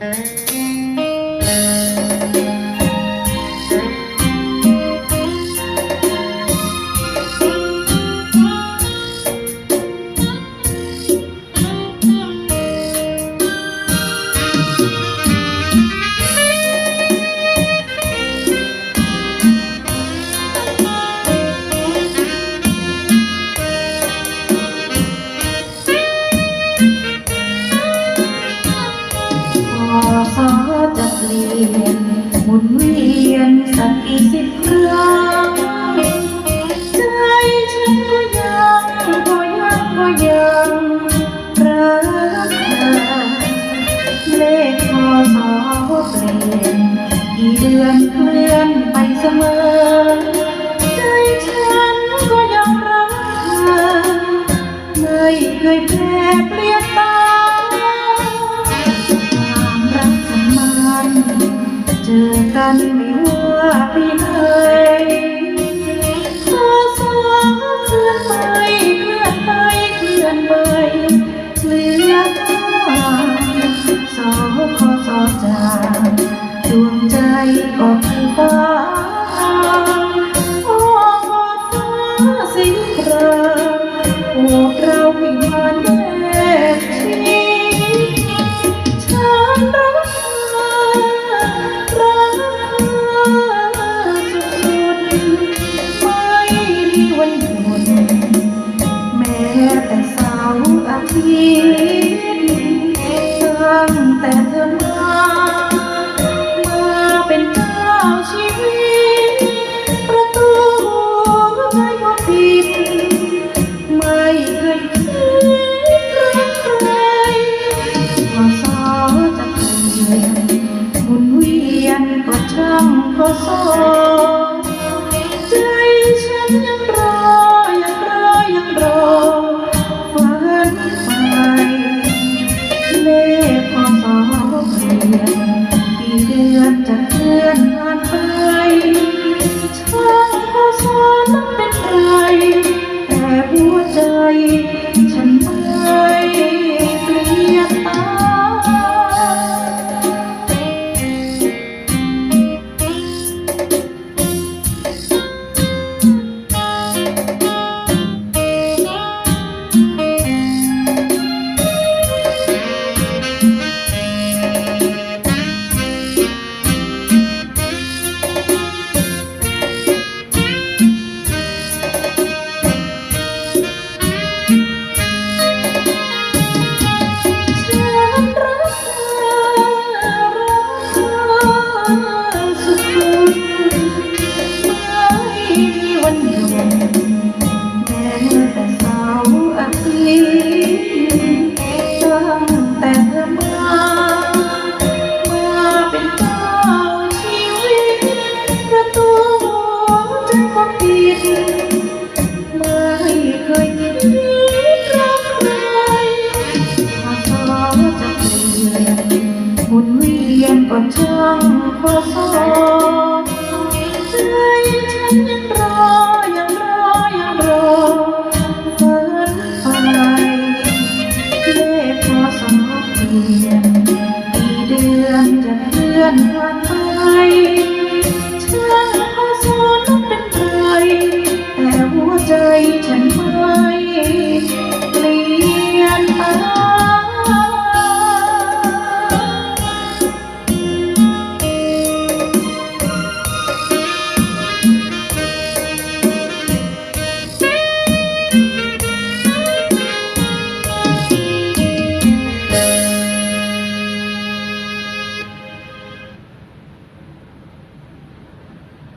พ อสอจะเปลี่ยนหมุนเวียนสักกี่สิบครั้งใจฉันก็ยังก็ยังก็ยังรักเธอเลขพอสอเปลี่ยนกี่เดือนเคลื่อนไปเสมอ ใจฉันก็ยังรักเธอไม่เคยแปรเปลี่ยนไป จอกันไม่ว่าปีไหนพอสอเคลื่อนไปเคลื่อนไปเคลื่อนไปเหลือสอขอสอจากดวงใจก็คือฟ้า ร์อาทิตย์ตั้งแต่เธอมามาเป็นเจ้าชีวิต ประตูหัวใจก็ปิดไม่เคยคิดรักใครว่าสอจะเปลี่ยนหมุนเวียนก็ช่างพอสอใดือนจะเพื่อนผ่านไปช่ ក៏ចាំប្រសោះជឿយឺនរង